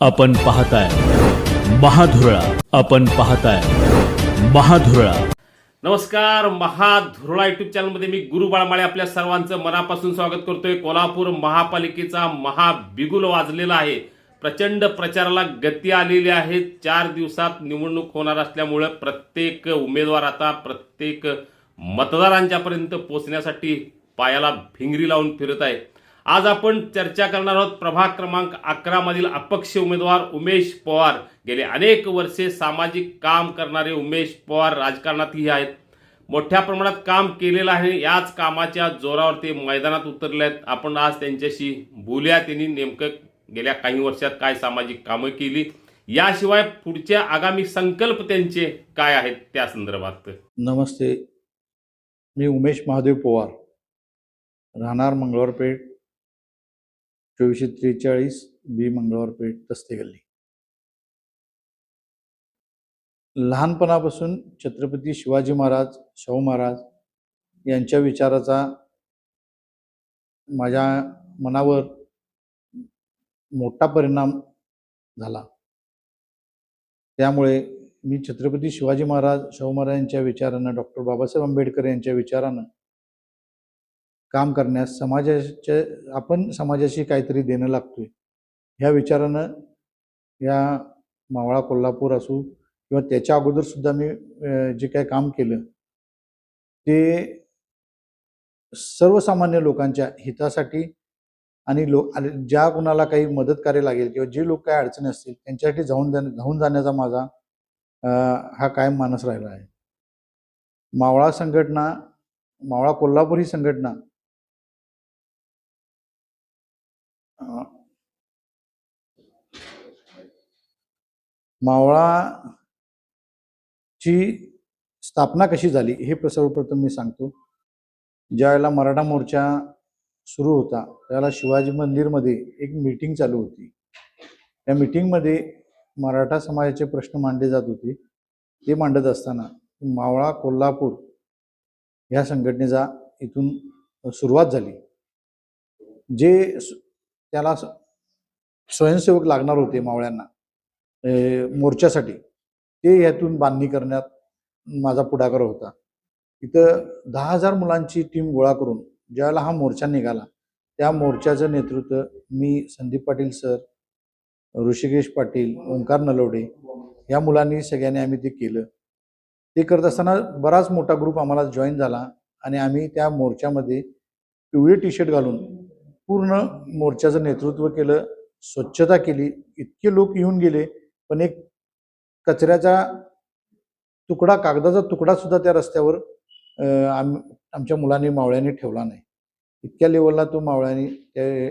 आपण पाहताय. महाधुरळा आपण पाहताय. महाधुरळा. नमस्कार महाधुरळा युट्यूब चॅनलमध्ये मी गुरु बाळमाळे आपल्या सर्वांचं मनापासून स्वागत करतोय. कोल्हापूर महापालिकेचा महाबिगुल वाजलेला आहे. प्रचंड प्रचाराला गती आलेली आहे. चार दिवसात निवडणूक होणार असल्यामुळं प्रत्येक उमेदवार आता प्रत्येक मतदारांच्यापर्यंत पोचण्यासाठी पायाला भिंगरी लावून फिरत आहे. आज आपण चर्चा करणार आहोत प्रभाग क्रमांक अकरा मधील अपक्ष उमेदवार उमेश पवार. गेले अनेक वर्षे सामाजिक काम करणारे उमेश पवार राजकारणातही आहेत. मोठ्या प्रमाणात काम केलेलं आहे. याच कामाच्या जोरावर ते मैदानात उतरले आहेत. आपण आज त्यांच्याशी बोलूया. त्यांनी नेमकं गेल्या काही वर्षात काय सामाजिक कामं केली? याशिवाय पुढच्या आगामी संकल्प त्यांचे काय आहेत त्या संदर्भात? नमस्ते. मी उमेश महादेव पवार. राहणार मंगळवारपेठ. चोवीसशे त्रेचाळीस बी मंगळवार पेठ तस्ते गल्ली. लहानपणापासून छत्रपती शिवाजी महाराज शाहू महाराज यांच्या विचाराचा माझ्या मनावर मोठा परिणाम झाला. त्यामुळे मी छत्रपती शिवाजी महाराज शाहू महाराज यांच्या विचारानं डॉक्टर बाबासाहेब आंबेडकर यांच्या विचारानं काम करण्यास समाजाच्या आपण समाजाशी काहीतरी देणं लागतोय. ह्या विचारानं या मावळा कोल्हापूर असू किंवा त्याच्या अगोदर सुद्धा मी जे काय काम केलं ते सर्वसामान्य लोकांच्या हितासाठी आणि लो आणि ज्या कुणाला काही मदत कार्य लागेल किंवा जे लोक काय अडचणी असतील त्यांच्यासाठी जाऊन जाण्या धावून जाण्याचा माझा हा कायम मानस राहिला आहे. मावळा संघटना मावळा कोल्हापूर ही संघटना मावळाची स्थापना कशी झाली हे सर्वप्रथम मी सांगतो. ज्यावेळेला मराठा मोर्चा सुरू होता त्यावेळेला शिवाजी मंदिरमध्ये एक मीटिंग चालू होती. त्या मीटिंगमध्ये मराठा समाजाचे प्रश्न मांडले जात होते. ते मांडत असताना मावळा कोल्हापूर ह्या संघटनेचा इथून सुरुवात झाली. जे त्याला स्वयंसेवक लागणार होते मावळ्यांना मोर्चासाठी. ते यातून बांधणी करण्यात माझा पुढाकार होता. इथं दहा हजार मुलांची टीम गोळा करून ज्यावेळेला हा मोर्चा निघाला त्या मोर्चाचं नेतृत्व मी संदीप पाटील सर ऋषिकेश पाटील ओंकार नलवडे या मुलांनी सगळ्यांनी आम्ही ते केलं. ते करत असताना बराच मोठा ग्रुप आम्हाला जॉईन झाला आणि आम्ही त्या मोर्चामध्ये पिवळे टी शर्ट घालून पूर्ण मोर्चाचं नेतृत्व केलं स्वच्छता केली इतके लोक येऊन गेले पण एक कचऱ्याचा तुकडा कागदाचा तुकडा सुद्धा त्या रस्त्यावर आम आमच्या मुलांनी मावळ्यांनी ठेवला नाही. इतक्या लेवलला तो मावळ्यांनी ते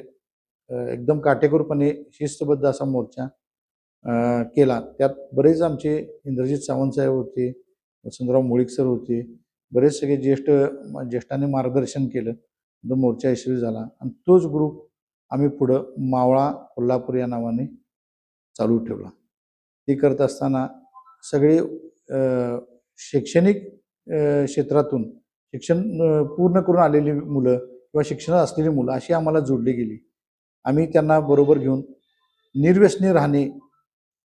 एकदम काटेकोरपणे शिस्तबद्ध असा मोर्चा केला. त्यात बरेच आमचे इंद्रजित सावंत साहेब होते वसंतराव मुळीक सर होते बरेच सगळे ज्येष्ठ ज्येष्ठांनी मार्गदर्शन केलं. तो मोर्चा यशस्वी झाला. आणि तोच ग्रुप आम्ही पुढं मावळा कोल्हापूर या नावाने चालू ठेवला. ते करत असताना सगळे शैक्षणिक क्षेत्रातून शिक्षण पूर्ण करून आलेली मुलं किंवा शिक्षणात असलेली मुलं अशी आम्हाला जोडली गेली. आम्ही त्यांना बरोबर घेऊन निर्व्यसनी राहणे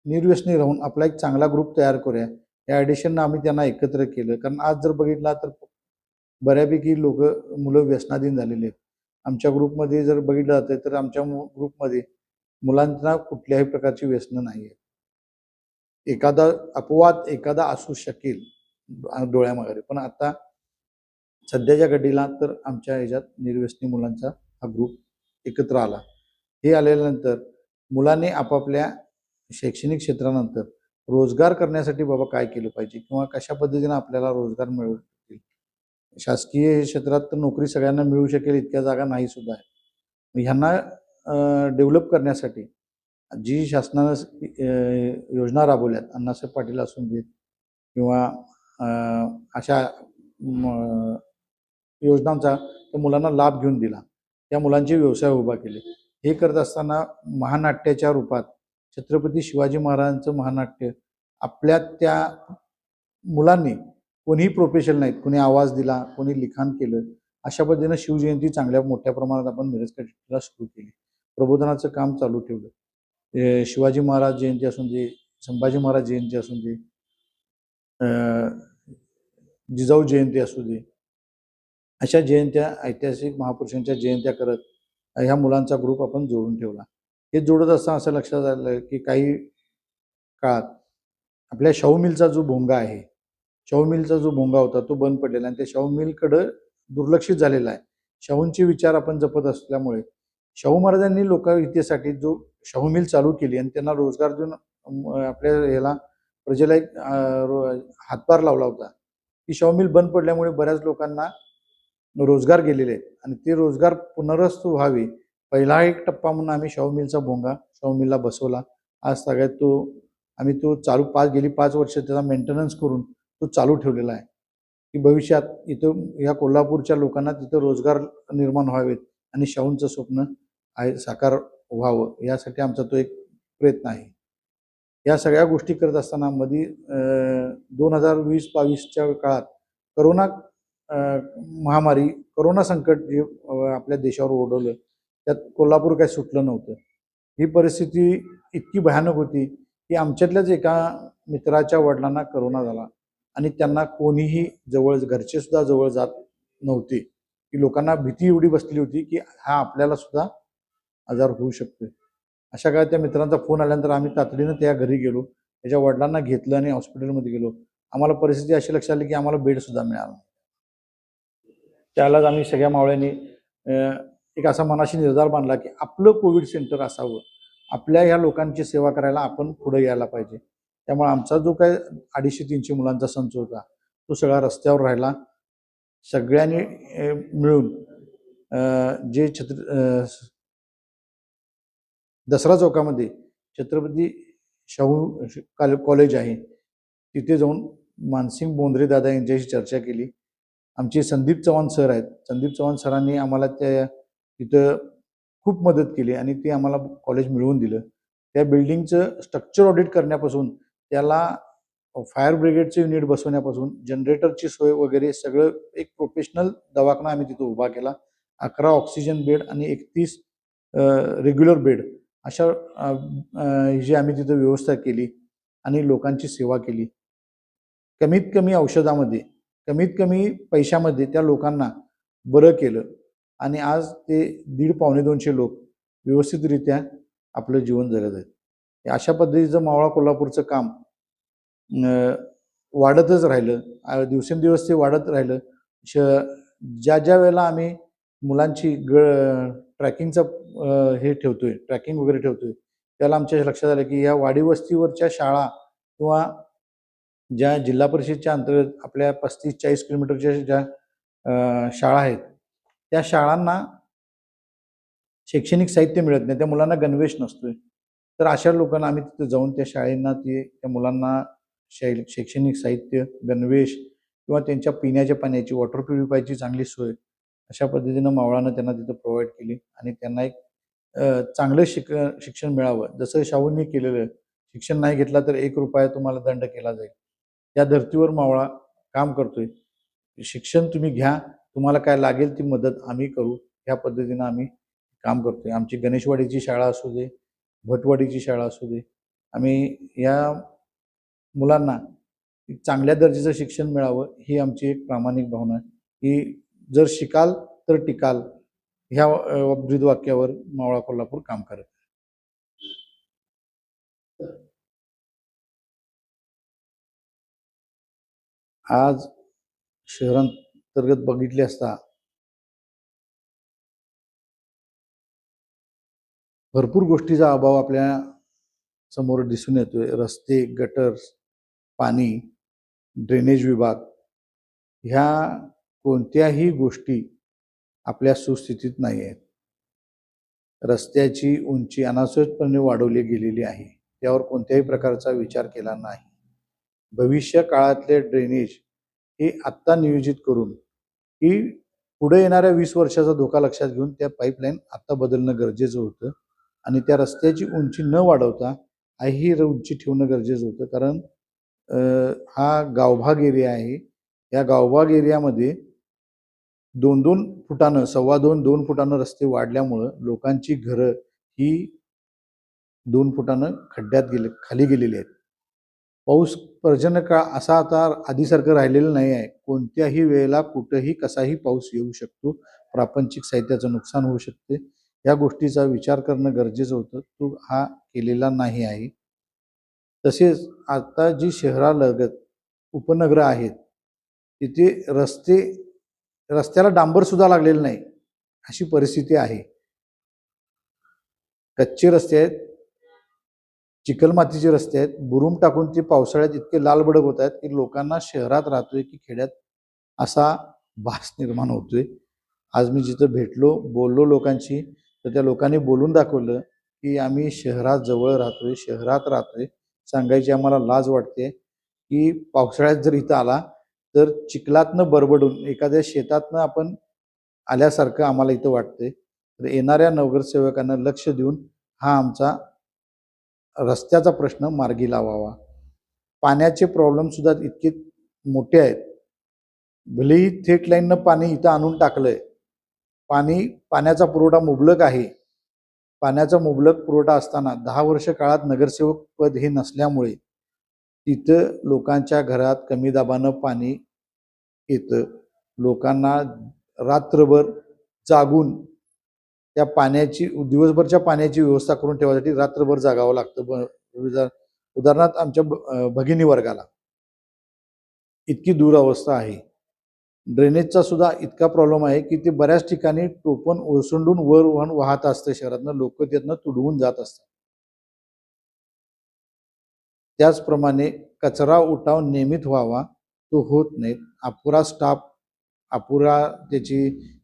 निर्व्यसनी राहून आपला एक चांगला ग्रुप तयार करूया. या ॲडिशननं आम्ही त्यांना एकत्र केलं. कारण आज जर बघितला तर बऱ्यापैकी लोक मुलं व्यसनाधीन झालेले आहेत. आमच्या ग्रुपमध्ये जर बघितलं जातं तर आमच्या ग्रुपमध्ये मुलांना कुठल्याही प्रकारची व्यसनं नाही आहेत. एखादा अपवाद एखादा असू शकेल डोळ्यामागे पण आता सध्याच्या घडीला तर आमच्या ह्याच्यात निर्व्यसनी मुलांचा हा ग्रुप एकत्र आला. हे आल्यानंतर मुलांनी आपापल्या शैक्षणिक क्षेत्रानंतर रोजगार करण्यासाठी बाबा काय केलं पाहिजे किंवा कशा पद्धतीनं आपल्याला रोजगार मिळू शासकीय क्षेत्रात तर नोकरी सगळ्यांना मिळू शकेल इतक्या जागा नाही सुद्धा आहे. ह्यांना डेव्हलप करण्यासाठी जी शासनानं योजना राबवल्यात अण्णासाहेब पाटील असून देत किंवा अशा योजनांचा त्या मुलांना लाभ घेऊन दिला त्या मुलांचे व्यवसाय उभा केले. हे करत असताना महानाट्याच्या रूपात छत्रपती शिवाजी महाराजांचं महानाट्य आपल्या त्या मुलांनी कोणीही प्रोफेशनल नाहीत. कोणी आवाज दिला कोणी लिखाण केलं अशा पद्धतीनं शिवजयंती चांगल्या मोठ्या प्रमाणात आपण मिरजकडला सुरू केली. प्रबोधनाचं काम चालू ठेवलं. शिवाजी महाराज जयंती असून दे संभाजी महाराज जयंती असून दे जिजाऊ जयंती असू दे अशा जयंत्या ऐतिहासिक महापुरुषांच्या जयंत्या करत ह्या मुलांचा ग्रुप आपण जोडून ठेवला. हे जोडत असताना असं लक्षात आलं की काही काळात आपल्या शाहू मिलचा जो भोंगा आहे शाहू मिलचा जो भोंगा होता तो बंद पडलेला आणि त्या शाहू मिलकडं दुर्लक्षित झालेला आहे. शाहूंचे विचार आपण जपत असल्यामुळे शाहू महाराजांनी लोकहितेसाठी जो शाहू मिल चालू केली आणि त्यांना रोजगार देऊन आपल्या ह्याला प्रजेला एक हातभार लावला होता. ती शाहू मिल बंद पडल्यामुळे बऱ्याच लोकांना रोजगार गेलेले आहेत आणि ते रोजगार पुनरस्त व्हावे. पहिला एक टप्पा म्हणून आम्ही शाहू मिलचा भोंगा शाहू मिलला बसवला. आज सगळ्यात तो आम्ही तो चालू पाच गेली पाच वर्ष त्याचा मेंटेनन्स करून तो चालू ठेवलेला आहे. की भविष्यात इथं या कोल्हापूरच्या लोकांना तिथं रोजगार निर्माण व्हावेत आणि शाहूंचं स्वप्न आहे साकार व्हावं यासाठी आमचा तो एक प्रयत्न आहे. या सगळ्या गोष्टी करत असताना मध्ये दोन हजार वीस बावीसच्या काळात करोना महामारी करोना संकट जे आपल्या देशावर ओढवलं त्यात कोल्हापूर काही सुटलं नव्हतं. ही परिस्थिती इतकी भयानक होती की आमच्यातल्याच एका मित्राच्या वडिलांना करोना झाला. आणि त्यांना कोणीही जवळ घरचे सुद्धा जवळ जात नव्हते. की लोकांना भीती एवढी बसली होती की हा आपल्याला सुद्धा आजार होऊ शकतोय अशा काळात त्या मित्रांचा फोन आल्यानंतर आम्ही तातडीनं त्या घरी गेलो. त्याच्या वडिलांना घेतलं आणि हॉस्पिटलमध्ये गेलो. आम्हाला परिस्थिती अशी लक्षात आली की आम्हाला बेड सुद्धा मिळाला त्यालाच आम्ही सगळ्या मावळ्यांनी एक असा मनाशी निर्धार बांधला की आपलं कोविड सेंटर असावं. आपल्या ह्या लोकांची सेवा करायला आपण पुढे यायला पाहिजे. त्यामुळे आमचा जो काय अडीचशे तीनशे मुलांचा संच होता तो सगळा रस्त्यावर राहिला. सगळ्यांनी मिळून जे छत्र दसरा चौकामध्ये छत्रपती शाहू काल- कॉलेज आहे तिथे जाऊन मानसिंग बोंद्रे दादा यांच्याशी चर्चा केली. आमचे संदीप चव्हाण सर आहेत. संदीप चव्हाण सरांनी आम्हाला त्या तिथं खूप मदत केली आणि ते आम्हाला कॉलेज मिळवून दिलं. त्या बिल्डिंगचं स्ट्रक्चर ऑडिट करण्यापासून त्याला फायर ब्रिगेडचं युनिट बसवण्यापासून जनरेटरची सोय वगैरे सगळं एक प्रोफेशनल दवाखाना आम्ही तिथं उभा केला. अकरा ऑक्सिजन बेड आणि एकतीस रेग्युलर बेड अशा जी आम्ही तिथं व्यवस्था केली आणि लोकांची सेवा केली. कमीत कमी औषधामध्ये कमीत कमी पैशामध्ये त्या लोकांना बरं केलं आणि आज ते दीड पावणे दोनशे लोक व्यवस्थितरित्या आपलं जीवन जगत आहेत. अशा पद्धतीचं मावळा कोल्हापूरचं काम वाढतच राहिलं दिवसेंदिवस ते वाढत राहिलं श ज्या ज्या वेळेला आम्ही मुलांची ग ट्रॅकिंगचा हे ठेवतोय ट्रॅकिंग वगैरे ठेवतोय त्याला आमच्या लक्षात आलं की या वाडी वस्तीवरच्या शाळा किंवा ज्या जिल्हा परिषदच्या अंतर्गत आपल्या पस्तीस चाळीस किलोमीटरच्या ज्या शाळा आहेत त्या शाळांना शैक्षणिक साहित्य मिळत नाही त्या मुलांना गणवेश नसतोय. तर अशा लोकांना आम्ही तिथे जाऊन त्या शाळेंना ते त्या मुलांना शै शैक्षणिक साहित्य गणवेश किंवा त्यांच्या पिण्याच्या पाण्याची वॉटर प्युरिफायची चांगली सोय अशा पद्धतीनं मावळानं त्यांना तिथं प्रोव्हाइड केली आणि त्यांना एक चांगलं शिक शिक्षण मिळावं. जसं शाहूंनी केलेलं शिक्षण नाही घेतला तर एक रुपया तुम्हाला दंड केला जाईल. त्या धर्तीवर मावळा काम करतोय. शिक्षण तुम्ही घ्या तुम्हाला काय लागेल ती मदत आम्ही करू. ह्या पद्धतीनं आम्ही काम करतोय. आमची गणेशवाडीची शाळा असू दे भटवाडीची शाळा असू दे आम्ही या मुलांना चांगल्या दर्जाचं शिक्षण मिळावं ही आमची एक प्रामाणिक भावना आहे की जर शिकाल तर टिकाल ह्या अ, ब्रीदवाक्यावर मावळा कोल्हापूर काम करत आहे. आज शहरांतर्गत बघितले असता भरपूर गोष्टीचा अभाव आपल्यासमोर दिसून येतोय. रस्ते गटर्स पाणी ड्रेनेज विभाग ह्या कोणत्याही गोष्टी आपल्या सुस्थितीत नाही आहेत. रस्त्याची उंची अनासोचितपणे वाढवली गेलेली आहे. त्यावर कोणत्याही प्रकारचा विचार केला नाही. भविष्य काळातले ड्रेनेज हे आत्ता नियोजित करून की पुढे येणाऱ्या वीस वर्षाचा धोका लक्षात घेऊन त्या पाईपलाईन आत्ता बदलणं गरजेचं होतं. आणि त्या रस्त्याची उंची न वाढवता ही उंची ठेवणं गरजेचं होतं. कारण हा गावभाग एरिया आहे. या गावभाग एरियामध्ये दोन दोन फुटानं सव्वा दोन दोन फुटानं रस्ते वाढल्यामुळं लोकांची घरं ही दोन फुटानं खड्ड्यात गेले खाली गेलेली आहेत. पाऊस पर्जन्य काळ असा आता आधीसारखं राहिलेलं नाही आहे. कोणत्याही वेळेला कुठंही कसाही पाऊस येऊ शकतो. प्रापंचिक साहित्याचं नुकसान होऊ शकते. या गोष्टीचा विचार करणं गरजेचं होतं. तो हा केलेला नाही आहे. तसेच आता जी शहरालगत उपनगरं आहेत तिथे रस्ते रस्त्याला डांबरसुद्धा लागलेलं नाही अशी परिस्थिती आहे. कच्चे रस्ते आहेत चिकलमातीचे रस्ते आहेत बुरुम टाकून ते पावसाळ्यात इतके लालबडक होत आहेत की लोकांना शहरात राहतोय की खेड्यात असा भास निर्माण होतोय. आज मी जिथं भेटलो बोललो लोकांशी तर त्या लोकांनी बोलून दाखवलं की आम्ही शहरात जवळ राहतोय शहरात राहतोय. सांगायची आम्हाला लाज वाटते की पावसाळ्यात जर इथं आला तर चिखलातनं बरबडून एखाद्या शेतातनं आपण आल्यासारखं आम्हाला इथं वाटतंय. तर येणाऱ्या नगरसेवकांना लक्ष देऊन हा आमचा रस्त्याचा प्रश्न मार्गी लावावा. पाण्याचे प्रॉब्लेमसुद्धा इतके मोठे आहेत. भलेही थेट लाईननं पाणी इथं आणून टाकलं आहे पाणी पाण्याचा पुरवठा मुबलक आहे. पाण्याचा मुबलक पुरवठा असताना दहा वर्ष काळात नगरसेवक पद हे नसल्यामुळे तिथं लोकांच्या घरात कमी दाबानं पाणी येतं. लोकांना रात्रभर जागून त्या पाण्याची दिवसभरच्या पाण्याची व्यवस्था करून ठेवायसाठी रात्रभर जागावं लागतं. उदाहरणार्थ आमच्या भगिनी वर्गाला. इतकी दुरावस्था आहे. ड्रेनेजचा सुद्धा इतका प्रॉब्लेम आहे की ते बऱ्याच ठिकाणी टोपण ओसंडून वर वाहून वाहत असतं शहरातनं लोक त्यातनं तुडवून जात असतात. त्याचप्रमाणे कचरा उठाव नियमित व्हावा तो होत नाही. अपुरा स्टाफ अपुरा त्याची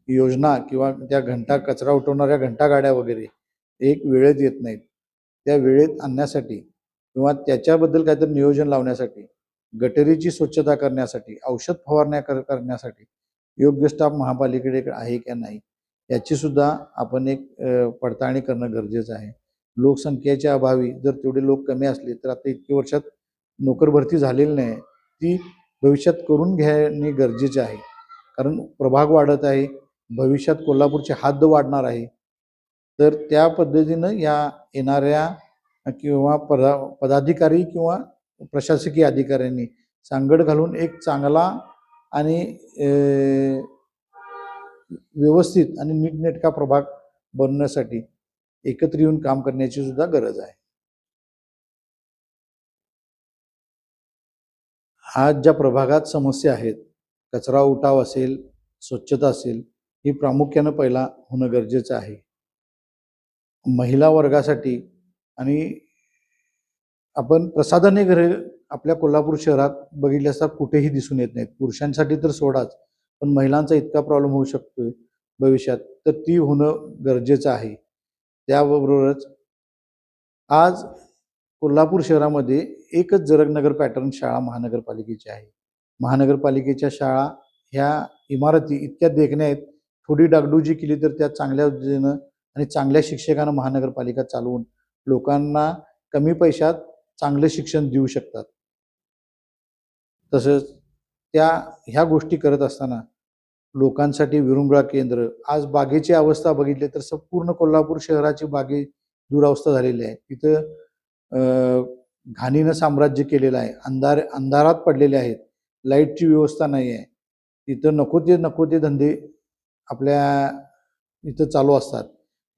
योजना किंवा त्या घंटा कचरा उठवणाऱ्या घंटा गाड्या वगैरे एक वेळेत येत नाहीत. त्या वेळेत आणण्यासाठी किंवा त्याच्याबद्दल काहीतरी नियोजन लावण्यासाठी गटरीची स्वच्छता करण्यासाठी औषध फवारण्या कर करण्यासाठी योग्य स्टाफ महापालिकेकडे आहे का नाही याची सुद्धा आपण एक पडताळणी करणं गरजेचं आहे. लोकसंख्येच्या अभावी जर तेवढे लोक कमी असले तर आता इतक्या वर्षात नोकर भरती झालेली नाही ती भविष्यात करून घेणे गरजेचे आहे. कारण प्रभाग वाढत आहे भविष्यात कोल्हापूरचे हद्द वाढणार आहे. तर त्या पद्धतीनं या येणाऱ्या किंवा पदा पदाधिकारी किंवा प्रशासकीय अधिकाऱ्यांनी सांगड घालून एक चांगला आणि व्यवस्थित आणि नीटनेटका प्रभाग बनण्यासाठी एकत्र येऊन काम करण्याची सुद्धा गरज आहे. आज ज्या प्रभागात समस्या आहेत कचरा उठाव असेल स्वच्छता असेल ही प्रामुख्यानं पहिला होणं गरजेचं आहे. महिला वर्गासाठी आणि आपण प्रसाधने घरे आपल्या कोल्हापूर शहरात बघितले असता कुठेही दिसून येत नाहीत. पुरुषांसाठी तर सोडाच पण महिलांचा इतका प्रॉब्लेम होऊ शकतोय भविष्यात तर ती होणं गरजेचं आहे. त्याबरोबरच आज कोल्हापूर शहरामध्ये एकच जरगनगर पॅटर्न शाळा महानगरपालिकेची आहे. महानगरपालिकेच्या शाळा ह्या इमारती इतक्या देखण्या आहेत थोडी डागडुजी केली तर त्या चांगल्या उद्योजनं आणि चांगल्या शिक्षकांना महानगरपालिका चालवून लोकांना कमी पैशात चांगलं शिक्षण देऊ शकतात. तसंच त्या ह्या गोष्टी करत असताना लोकांसाठी विरंगुळा केंद्र आज बागेची अवस्था बघितली तर संपूर्ण कोल्हापूर शहराची बागे दुरावस्था झालेली आहे. तिथं घाणीनं साम्राज्य केलेलं आहे. अंधार अंधारात पडलेले आहेत. लाईटची व्यवस्था नाही आहे. तिथं नको ते नको ते धंदे आपल्या इथं चालू असतात.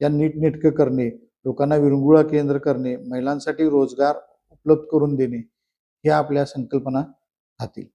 या नीटनेटकं करणे लोकांना विरंगुळा केंद्र करणे महिलांसाठी रोजगार उपलब्ध करून देणे ह्या आपल्या संकल्पना राहतील.